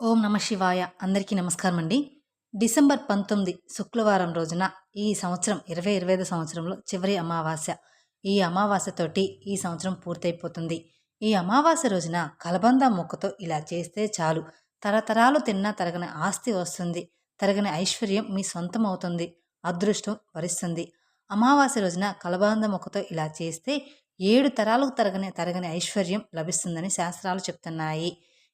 ఓం నమ శివాయ. అందరికీ నమస్కారం అండి డిసెంబర్ పంతొమ్మిది శుక్రవారం రోజున ఈ సంవత్సరం ఇరవై ఇరవై ఐదు సంవత్సరంలో చివరి అమావాస్య. ఈ అమావాస్యతోటి ఈ సంవత్సరం పూర్తయిపోతుంది. ఈ అమావాస్య రోజున కలబంద మొక్కతో ఇలా చేస్తే చాలు. తరతరాలు తిన్నా తరగని ఆస్తి వస్తుంది. తరగని ఐశ్వర్యం మీ సొంతం అవుతుంది. అదృష్టం వరిస్తుంది. అమావాస్య రోజున కలబంద మొక్కతో ఇలా చేస్తే ఏడు తరాలకు తరగని తరగని ఐశ్వర్యం లభిస్తుందని శాస్త్రాలు చెప్తున్నాయి.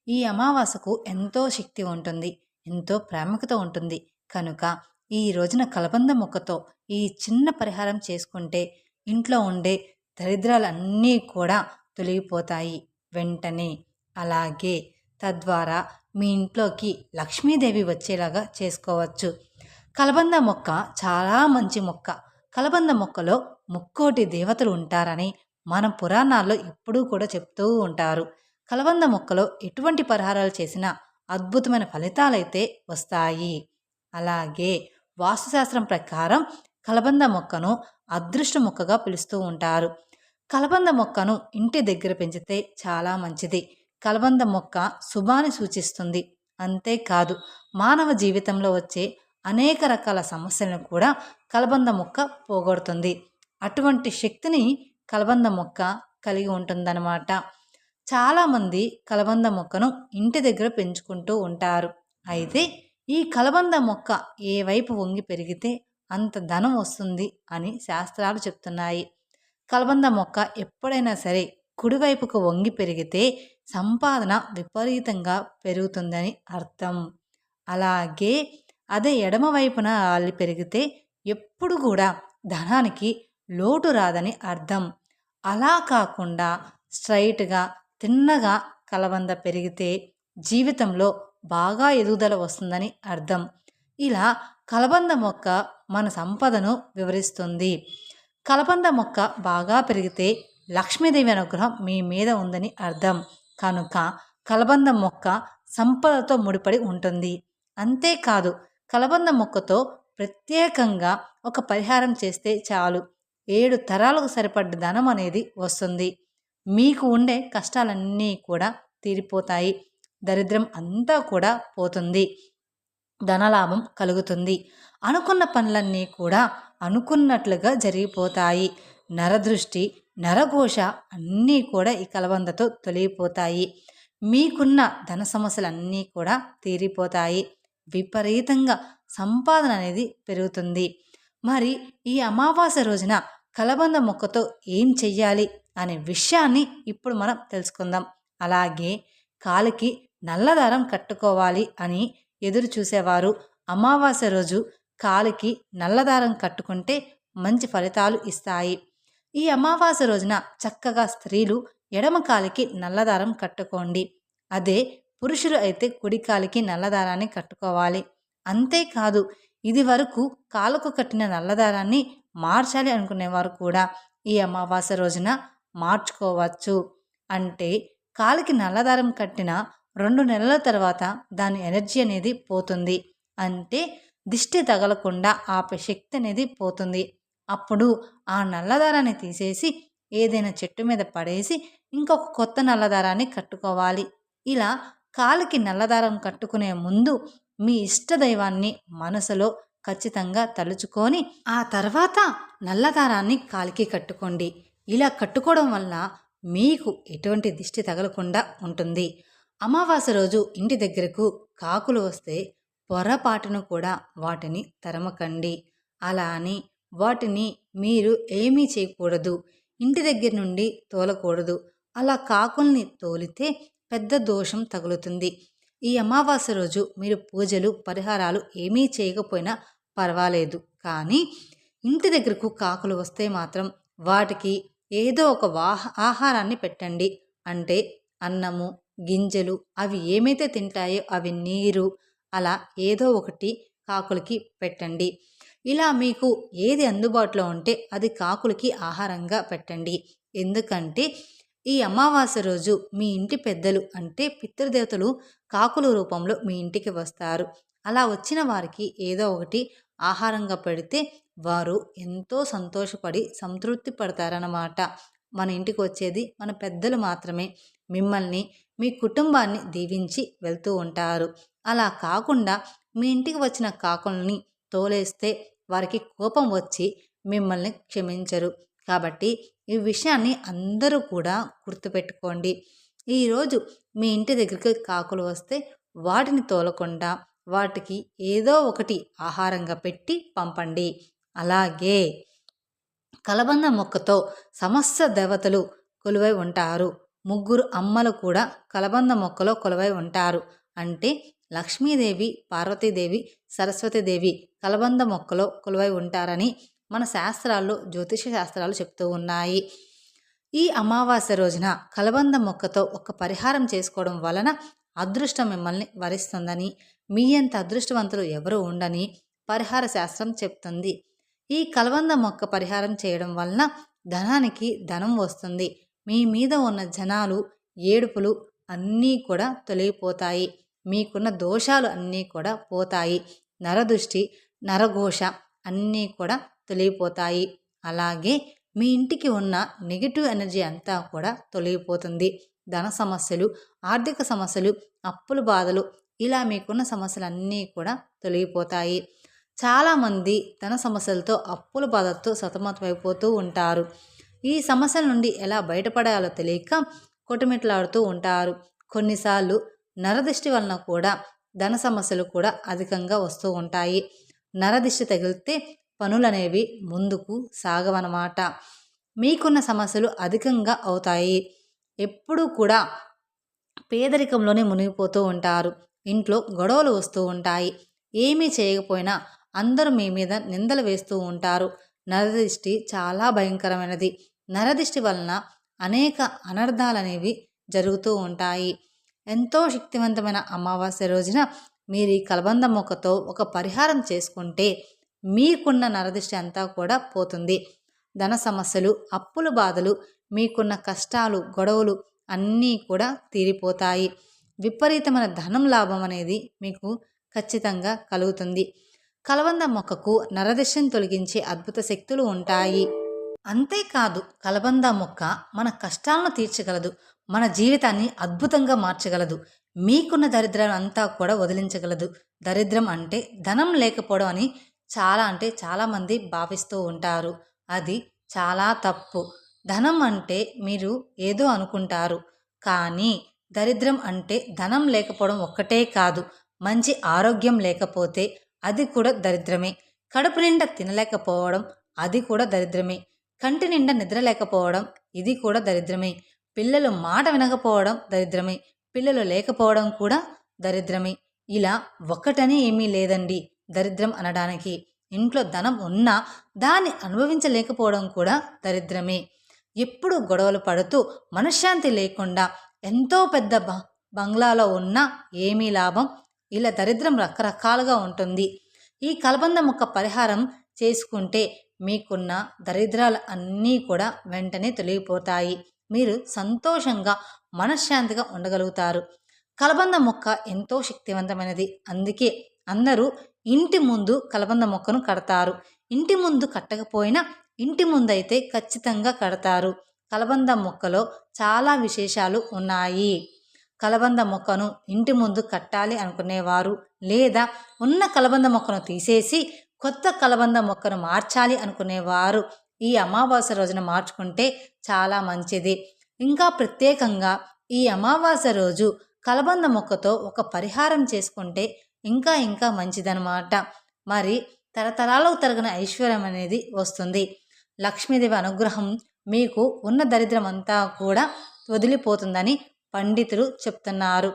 ఈ అమావాస్యకు ఎంతో శక్తి ఉంటుంది ఎంతో ప్రాముఖ్యత ఉంటుంది. కనుక ఈ రోజున కలబంద మొక్కతో ఈ చిన్న పరిహారం చేసుకుంటే ఇంట్లో ఉండే దరిద్రాలన్నీ కూడా తొలగిపోతాయి వెంటనే. అలాగే తద్వారా మీ ఇంట్లోకి లక్ష్మీదేవి వచ్చేలాగా చేసుకోవచ్చు. కలబంద మొక్క చాలా మంచి మొక్క. కలబంద మొక్కలో ముక్కోటి దేవతలు ఉంటారని మన పురాణాల్లో ఎప్పుడూ కూడా చెప్తూ ఉంటారు. కలబంద మొక్కలో ఎటువంటి పరిహారాలు చేసినా అద్భుతమైన ఫలితాలైతే వస్తాయి. అలాగే వాస్తుశాస్త్రం ప్రకారం కలబంద మొక్కను అదృష్ట మొక్కగా పిలుస్తూ ఉంటారు. కలబంద మొక్కను ఇంటి దగ్గర పెంచితే చాలా మంచిది. కలబంద మొక్క శుభాన్ని సూచిస్తుంది. అంతేకాదు మానవ జీవితంలో వచ్చే అనేక రకాల సమస్యలను కూడా కలబంద మొక్క పోగొడుతుంది. అటువంటి శక్తిని కలబంద మొక్క కలిగి ఉంటుందన్నమాట. చాలామంది కలబంద మొక్కను ఇంటి దగ్గర పెంచుకుంటూ ఉంటారు. అయితే ఈ కలబంద మొక్క ఏ వైపు వంగి పెరిగితే అంత ధనం వస్తుంది అని శాస్త్రాలు చెప్తున్నాయి. కలబంద మొక్క ఎప్పుడైనా సరే కుడివైపుకు వంగి పెరిగితే సంపాదన విపరీతంగా పెరుగుతుందని అర్థం. అలాగే అదే ఎడమ వైపున అల్లి పెరిగితే ఎప్పుడు కూడా ధనానికి లోటు రాదని అర్థం. అలా కాకుండా స్ట్రైట్గా తిన్నగా కలబంద పెరిగితే జీవితంలో బాగా ఎదుగుదల వస్తుందని అర్థం. ఇలా కలబంద మొక్క మన సంపదను వివరిస్తుంది. కలబంద మొక్క బాగా పెరిగితే లక్ష్మీదేవి అనుగ్రహం మీ మీద ఉందని అర్థం. కనుక కలబంద మొక్క సంపదతో ముడిపడి ఉంటుంది. అంతేకాదు కలబంద మొక్కతో ప్రత్యేకంగా ఒక పరిహారం చేస్తే చాలు. ఏడు తరాలకు సరిపడ్డ ధనం అనేది వస్తుంది. మీకు ఉండే కష్టాలన్నీ కూడా తీరిపోతాయి. దరిద్రం అంతా కూడా పోతుంది. ధనలాభం కలుగుతుంది. అనుకున్న పనులన్నీ కూడా అనుకున్నట్లుగా జరిగిపోతాయి. నరదృష్టి నరఘోష అన్నీ కూడా ఈ కలబందతో తొలగిపోతాయి. మీకున్న ధన సమస్యలన్నీ కూడా తీరిపోతాయి. విపరీతంగా సంపాదన అనేది పెరుగుతుంది. మరి ఈ అమావాస్య రోజున కలబంద మొక్కతో ఏం చెయ్యాలి? అనే విషయాన్ని ఇప్పుడు మనం తెలుసుకుందాం. అలాగే కాలికి నల్లదారం కట్టుకోవాలి అని ఎదురు చూసేవారు. అమావాస్య రోజు కాలికి నల్లదారం కట్టుకుంటే మంచి ఫలితాలు ఇస్తాయి. ఈ అమావాస్య రోజున చక్కగా స్త్రీలు ఎడమ కాలికి నల్లదారం కట్టుకోండి. అదే పురుషులు అయితే కుడి కాలికి నల్లదారాన్ని కట్టుకోవాలి. అంతేకాదు ఇది వరకు కాలుకు కట్టిన నల్లదారాన్ని మార్చాలి అనుకునేవారు కూడా. ఈ అమావాస్య రోజున మార్చుకోవచ్చు. అంటే కాలికి నల్లదారం కట్టిన రెండు నెలల తర్వాత దాని ఎనర్జీ అనేది పోతుంది. అంటే దిష్టి తగలకుండా ఆపే శక్తి అనేది పోతుంది. అప్పుడు ఆ నల్లదారాన్ని తీసేసి ఏదైనా చెట్టు మీద పడేసి ఇంకొక కొత్త నల్లదారాన్ని కట్టుకోవాలి. ఇలా కాలికి నల్లదారం కట్టుకునే ముందు మీ ఇష్టదైవాన్ని మనసులో ఖచ్చితంగా తలుచుకొని ఆ తర్వాత నల్లదారాన్ని కాలికి కట్టుకోండి. ఇలా కట్టుకోవడం వల్ల మీకు ఎటువంటి దిష్టి తగలకుండా ఉంటుంది. అమావాస్య రోజు ఇంటి దగ్గరకు కాకులు వస్తే పొరపాటును కూడా వాటిని తరమకండి. అలా అని వాటిని మీరు ఏమీ చేయకూడదు. ఇంటి దగ్గర నుండి తోలకూడదు. అలా కాకుల్ని తోలితే పెద్ద దోషం తగులుతుంది. ఈ అమావాస్య రోజు మీరు పూజలు పరిహారాలు ఏమీ చేయకపోయినా పర్వాలేదు. కానీ ఇంటి దగ్గరకు కాకులు వస్తే మాత్రం వాటికి ఏదో ఒక వాహ ఆహారాన్ని పెట్టండి. అంటే అన్నము గింజలు అవి ఏమైతే తింటాయో అవి నీరు అలా ఏదో ఒకటి కాకులకి పెట్టండి. ఇలా మీకు ఏది అందుబాటులో ఉంటే అది కాకులకి ఆహారంగా పెట్టండి. ఎందుకంటే ఈ అమావాస్య రోజు మీ ఇంటి పెద్దలు అంటే పితృదేవతలు కాకుల రూపంలో మీ ఇంటికి వస్తారు. అలా వచ్చిన వారికి ఏదో ఒకటి ఆహారంగా పెడితే వారు ఎంతో సంతోషపడి సంతృప్తి పడతారన్నమాట. మన ఇంటికి వచ్చేది మన పెద్దలు మాత్రమే. మిమ్మల్ని మీ కుటుంబాన్ని దీవించి వెళ్తూ ఉంటారు. అలా కాకుండా మీ ఇంటికి వచ్చిన కాకుల్ని తోలేస్తే వారికి కోపం వచ్చి మిమ్మల్ని క్షమించరు. కాబట్టి ఈ విషయాన్ని అందరూ కూడా గుర్తుపెట్టుకోండి. ఈరోజు మీ ఇంటి దగ్గరికి కాకులు వస్తే వాటిని తోలకుండా వాటికి ఏదో ఒకటి ఆహారంగా పెట్టి పంపండి. అలాగే కలబంద మొక్కతో సమస్త దేవతలు కొలువై ఉంటారు. ముగ్గురు అమ్మలు కూడా కలబంద మొక్కలో కొలువై ఉంటారు. అంటే లక్ష్మీదేవి పార్వతీదేవి సరస్వతీదేవి కలబంద మొక్కలో కొలువై ఉంటారని మన శాస్త్రాల్లో జ్యోతిష శాస్త్రాలు చెప్తూ ఉన్నాయి. ఈ అమావాస్య రోజున కలబంద మొక్కతో ఒక పరిహారం చేసుకోవడం వలన అదృష్టం మిమ్మల్ని వరిస్తుందని మీ అంత అదృష్టవంతులు ఎవరు ఉండని పరిహార శాస్త్రం చెప్తుంది. ఈ కలబంద మొక్క పరిహారం చేయడం వలన ధనానికి ధనం వస్తుంది. మీ మీద ఉన్న జనాలు ఏడుపులు అన్నీ కూడా తొలగిపోతాయి. మీకున్న దోషాలు అన్నీ కూడా పోతాయి. నరదృష్టి నరఘోష అన్నీ కూడా తొలగిపోతాయి. అలాగే మీ ఇంటికి ఉన్న నెగిటివ్ ఎనర్జీ అంతా కూడా తొలగిపోతుంది. ధన సమస్యలు ఆర్థిక సమస్యలు అప్పుల బాధలు ఇలా మీకున్న సమస్యలన్నీ కూడా తొలగిపోతాయి. చాలామంది ధన సమస్యలతో అప్పుల బాధతో సతమతమైపోతూ ఉంటారు. ఈ సమస్యల నుండి ఎలా బయటపడాలో తెలియక కొట్టుమిట్లాడుతూ ఉంటారు. కొన్నిసార్లు నరదిష్టి వలన కూడా ధన సమస్యలు కూడా అధికంగా వస్తూ ఉంటాయి. నరదిష్టి తగిలితే పనులనేవి ముందుకు సాగవన్నమాట. మీకున్న సమస్యలు అధికంగా అవుతాయి. ఎప్పుడూ కూడా పేదరికంలోనే మునిగిపోతూ ఉంటారు. ఇంట్లో గొడవలు వస్తూ ఉంటాయి. ఏమీ చేయకపోయినా అందరూ మీ మీద నిందలు వేస్తూ ఉంటారు. నరదిష్టి చాలా భయంకరమైనది. నరదిష్టి వలన అనేక అనర్థాలనేవి జరుగుతూ ఉంటాయి. ఎంతో శక్తివంతమైన అమావాస్య రోజున మీరు ఈ కలబంద మొక్కతో ఒక పరిహారం చేసుకుంటే మీకున్న నరదిష్టి అంతా కూడా పోతుంది. ధన సమస్యలు అప్పుల బాధలు మీకున్న కష్టాలు గొడవలు అన్నీ కూడా తీరిపోతాయి. విపరీతమైన ధనం లాభం అనేది మీకు ఖచ్చితంగా కలుగుతుంది. కలబంద మొక్కకు నరదిశను తొలగించే అద్భుత శక్తులు ఉంటాయి. అంతేకాదు కలబంద మొక్క మన కష్టాలను తీర్చగలదు. మన జీవితాన్ని అద్భుతంగా మార్చగలదు. మీకున్న దరిద్రం అంతా కూడా వదిలించగలదు. దరిద్రం అంటే ధనం లేకపోవడం అని చాలా అంటే చాలామంది భావిస్తూ ఉంటారు. అది చాలా తప్పు. ధనం అంటే మీరు ఏదో అనుకుంటారు. కానీ దరిద్రం అంటే ధనం లేకపోవడం ఒక్కటే కాదు. మంచి ఆరోగ్యం లేకపోతే అది కూడా దరిద్రమే. కడుపు నిండా తినలేకపోవడం అది కూడా దరిద్రమే. కంటి నిండా నిద్ర లేకపోవడం ఇది కూడా దరిద్రమే. పిల్లలు మాట వినకపోవడం దరిద్రమే. పిల్లలు లేకపోవడం కూడా దరిద్రమే. ఇలా ఒక్కటనే ఏమీ లేదండి దరిద్రం అనడానికి. ఇంట్లో ధనం ఉన్నా దాన్ని అనుభవించలేకపోవడం కూడా దరిద్రమే. ఎప్పుడు గొడవలు పడుతూ మనశ్శాంతి లేకుండా ఎంతో పెద్ద బంగ్లాలో ఉన్నా ఏమీ లాభం ఇలా దరిద్రం రకరకాలుగా ఉంటుంది. ఈ కలబంద మొక్క పరిహారం చేసుకుంటే మీకున్న దరిద్రాలు అన్నీ కూడా వెంటనే తొలగిపోతాయి. మీరు సంతోషంగా మనశ్శాంతిగా ఉండగలుగుతారు. కలబంద మొక్క ఎంతో శక్తివంతమైనది. అందుకే అందరూ ఇంటి ముందు కలబంద మొక్కను కడతారు. ఇంటి ముందు కట్టకపోయినా ఇంటి ముందైతే ఖచ్చితంగా కడతారు. కలబంద మొక్కలో చాలా విశేషాలు ఉన్నాయి. కలబంద మొక్కను ఇంటి ముందు కట్టాలి అనుకునేవారు. లేదా ఉన్న కలబంద మొక్కను తీసేసి కొత్త కలబంద మొక్కను మార్చాలి అనుకునేవారు. ఈ అమావాస్య రోజున మార్చుకుంటే చాలా మంచిది. ఇంకా ప్రత్యేకంగా ఈ అమావాస్య రోజు కలబంద మొక్కతో ఒక పరిహారం చేసుకుంటే ఇంకా ఇంకా మంచిదనమాట మరి తరతరాలకు తరగిన ఐశ్వర్యం అనేది వస్తుంది. లక్ష్మీదేవి అనుగ్రహం మీకు ఉన్న దరిద్రమంతా కూడా వదిలిపోతుందని పండితులు చెప్తున్నారు.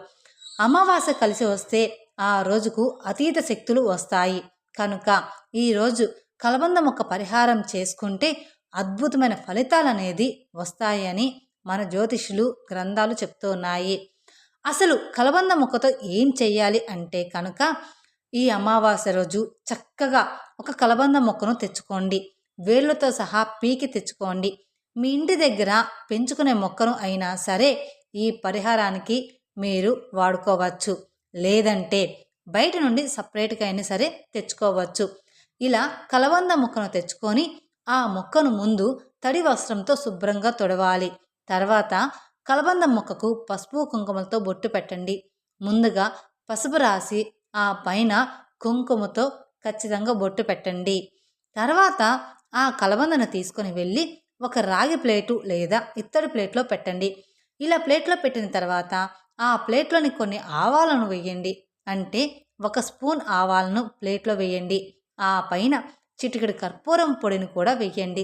అమావాస్య కలిసి వస్తే ఆ రోజుకు అతీత శక్తులు వస్తాయి. కనుక ఈరోజు కలబంద మొక్క పరిహారం చేసుకుంటే అద్భుతమైన ఫలితాలు అనేది వస్తాయని మన జ్యోతిషులు గ్రంథాలు చెప్తున్నాయి. అసలు కలబంద మొక్కతో ఏం చెయ్యాలి అంటే కనుక ఈ అమావాస్య రోజు చక్కగా ఒక కలబంద మొక్కను తెచ్చుకోండి. వేళ్ళతో సహా పీకి తెచ్చుకోండి. మీ ఇంటి దగ్గర పెంచుకునే మొక్కను అయినా సరే ఈ పరిహారానికి మీరు వాడుకోవచ్చు. లేదంటే బయట నుండి సపరేట్గా అయినా సరే తెచ్చుకోవచ్చు. ఇలా కలబంద ముక్కను తెచ్చుకొని ఆ మొక్కను ముందు తడి వస్త్రంతో శుభ్రంగా తొడవాలి. తర్వాత కలబంద మొక్కకు పసుపు కుంకుమలతో బొట్టు పెట్టండి. ముందుగా పసుపు రాసి ఆ పైన కుంకుమతో ఖచ్చితంగా బొట్టు పెట్టండి. తర్వాత ఆ కలబందను తీసుకొని వెళ్ళి ఒక రాగి ప్లేటు లేదా ఇత్తడి ప్లేట్లో పెట్టండి. ఇలా ప్లేట్లో పెట్టిన తర్వాత ఆ ప్లేట్లోని కొన్ని ఆవాలను వేయండి అంటే ఒక స్పూన్ ఆవాలను ప్లేట్లో వేయండి ఆ పైన చిటికెడు కర్పూరం పొడిని కూడా వేయండి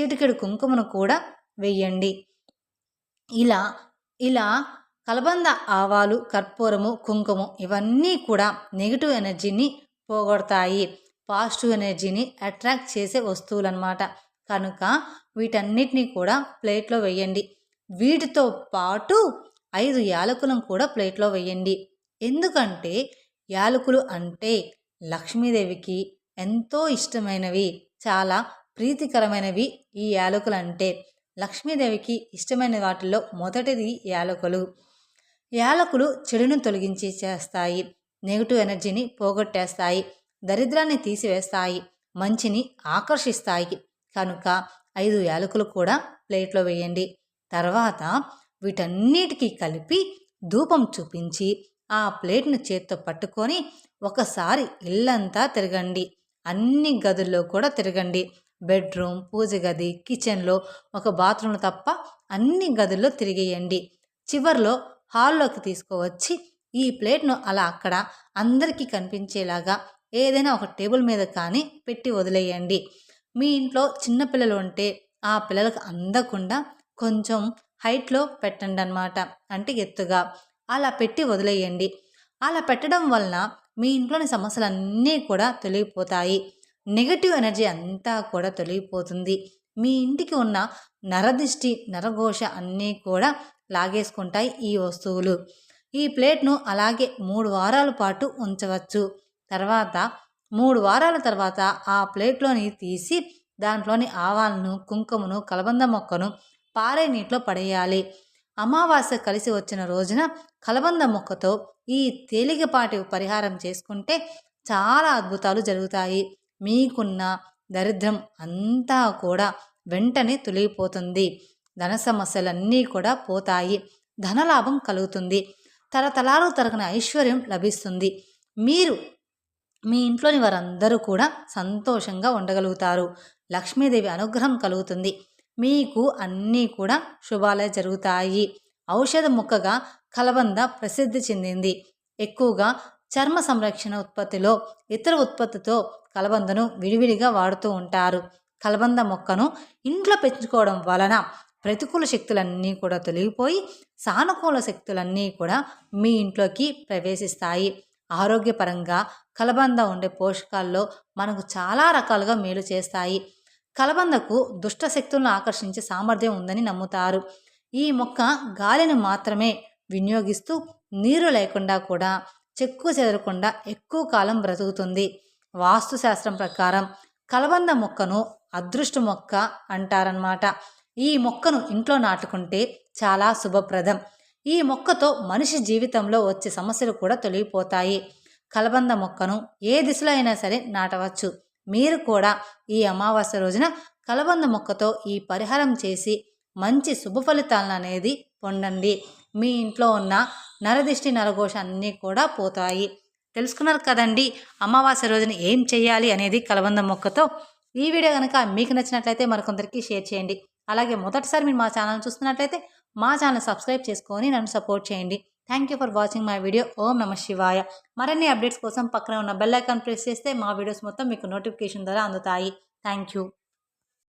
చిటికెడు కుంకుమను కూడా వేయండి ఇలా ఇలా కలబంద ఆవాలు కర్పూరము కుంకుమ ఇవన్నీ కూడా నెగిటివ్ ఎనర్జీని పోగొడతాయి. పాజిటివ్ ఎనర్జీని అట్రాక్ట్ చేసే వస్తువులు అనమాట కనుక వీటన్నిటినీ కూడా ప్లేట్లో వేయండి వీటితో పాటు ఐదు యాలకులను కూడా ప్లేట్లో వేయండి. ఎందుకంటే యాలకులు అంటే లక్ష్మీదేవికి ఎంతో ఇష్టమైనవి చాలా ప్రీతికరమైనవి ఈ యాలకులు అంటే లక్ష్మీదేవికి ఇష్టమైన వాటిల్లో మొదటిది యాలకులు. యాలకులు చెడును తొలగించి చేస్తాయి నెగిటివ్ ఎనర్జీని పోగొట్టేస్తాయి దరిద్రాన్ని తీసివేస్తాయి మంచిని ఆకర్షిస్తాయి. కనుక ఐదు యాలకులు కూడా ప్లేట్లో వేయండి. తర్వాత వీటన్నిటికీ కలిపి ధూపం చూపించి ఆ ప్లేట్ను చేత్తో పట్టుకొని ఒకసారి ఇల్లంతా తిరగండి. అన్ని గదుల్లో కూడా తిరగండి. బెడ్రూమ్ పూజ గది కిచెన్లో ఒక బాత్రూమ్ తప్ప అన్ని గదుల్లో తిరిగేయండి. చివరిలో హాల్లోకి తీసుకువచ్చి ఈ ప్లేట్ను అలా అక్కడ అందరికీ కనిపించేలాగా ఏదైనా ఒక టేబుల్ మీద కానీ పెట్టి వదిలేయండి. మీ ఇంట్లో చిన్నపిల్లలు ఉంటే ఆ పిల్లలకు అందకుండా కొంచెం హైట్లో పెట్టండి అనమాట అంటే ఎత్తుగా. అలా పెట్టి వదిలేయండి. అలా పెట్టడం వలన మీ ఇంట్లోని సమస్యలన్నీ కూడా తొలగిపోతాయి. నెగటివ్ ఎనర్జీ అంతా కూడా తొలగిపోతుంది. మీ ఇంటికి ఉన్న నరదిష్టి నరఘోష అన్నీ కూడా లాగేసుకుంటాయి ఈ వస్తువులు. ఈ ప్లేట్ను అలాగే మూడు వారాల పాటు ఉంచవచ్చు. తర్వాత మూడు వారాల తర్వాత ఆ ప్లేట్లోని తీసి దాంట్లోని ఆవాలను కుంకుమను కలబంద మొక్కను పారే నీటిలో పడేయాలి. అమావాస్య కలిసి వచ్చిన రోజున కలబంద మొక్కతో ఈ తేలికపాటి పరిహారం చేసుకుంటే చాలా అద్భుతాలు జరుగుతాయి. మీకున్న దరిద్రం అంతా కూడా వెంటనే తొలగిపోతుంది. ధన సమస్యలన్నీ కూడా పోతాయి. ధనలాభం కలుగుతుంది. తరతలాలు తరగని ఐశ్వర్యం లభిస్తుంది. మీరు మీ ఇంట్లోని వారందరూ కూడా సంతోషంగా ఉండగలుగుతారు. లక్ష్మీదేవి అనుగ్రహం కలుగుతుంది. మీకు అన్నీ కూడా శుభాలే జరుగుతాయి. ఔషధ మొక్కగా కలబంద ప్రసిద్ధి చెందింది. ఎక్కువగా చర్మ సంరక్షణ ఉత్పత్తిలో ఇతర ఉత్పత్తితో కలబందను విడివిడిగా వాడుతూ ఉంటారు. కలబంద మొక్కను ఇంట్లో పెంచుకోవడం వలన ప్రతికూల శక్తులన్నీ కూడా తొలగిపోయి సానుకూల శక్తులన్నీ కూడా మీ ఇంట్లోకి ప్రవేశిస్తాయి. ఆరోగ్యపరంగా కలబంద ఉండే పోషకాల్లో మనకు చాలా రకాలుగా మేలు చేస్తాయి. కలబందకు దుష్ట శక్తులను ఆకర్షించే సామర్థ్యం ఉందని నమ్ముతారు. ఈ మొక్క గాలిని మాత్రమే వినియోగిస్తూ నీరు లేకుండా కూడా చెక్కు చెదరకుండా ఎక్కువ కాలం బ్రతుకుతుంది. వాస్తుశాస్త్రం ప్రకారం కలబంద మొక్కను అదృష్ట మొక్క అంటారనమాట ఈ మొక్కను ఇంట్లో నాటుకుంటే చాలా శుభప్రదం. ఈ మొక్కతో మనిషి జీవితంలో వచ్చే సమస్యలు కూడా తొలగిపోతాయి. కలబంద మొక్కను ఏ దిశలో అయినా సరే నాటవచ్చు. మీరు కూడా ఈ అమావాస్య రోజున కలబంద మొక్కతో ఈ పరిహారం చేసి మంచి శుభ ఫలితాలను అనేది పొందండి. మీ ఇంట్లో ఉన్న నరదిష్టి నరఘోష అన్నీ కూడా పోతాయి. తెలుసుకున్నారు కదండి అమావాస్య రోజున ఏం చేయాలి అనేది కలబంద మొక్కతో. ఈ వీడియో కనుక మీకు నచ్చినట్లయితే మరికొందరికి షేర్ చేయండి. అలాగే మొదటిసారి మీరు మా ఛానల్ చూస్తున్నట్లయితే మా ఛానల్ సబ్స్క్రైబ్ చేసుకొని నన్ను సపోర్ట్ చేయండి. Thank you for watching my video ఓం నమ శివాయ. మరిన్ని అప్డేట్స్ కోసం పక్కన ఉన్న బెల్ ఐకాన్ ప్రెస్ చేస్తే మా వీడియోస్ మొత్తం మీకు నోటిఫికేషన్ ద్వారా అందుతాయి. Thank you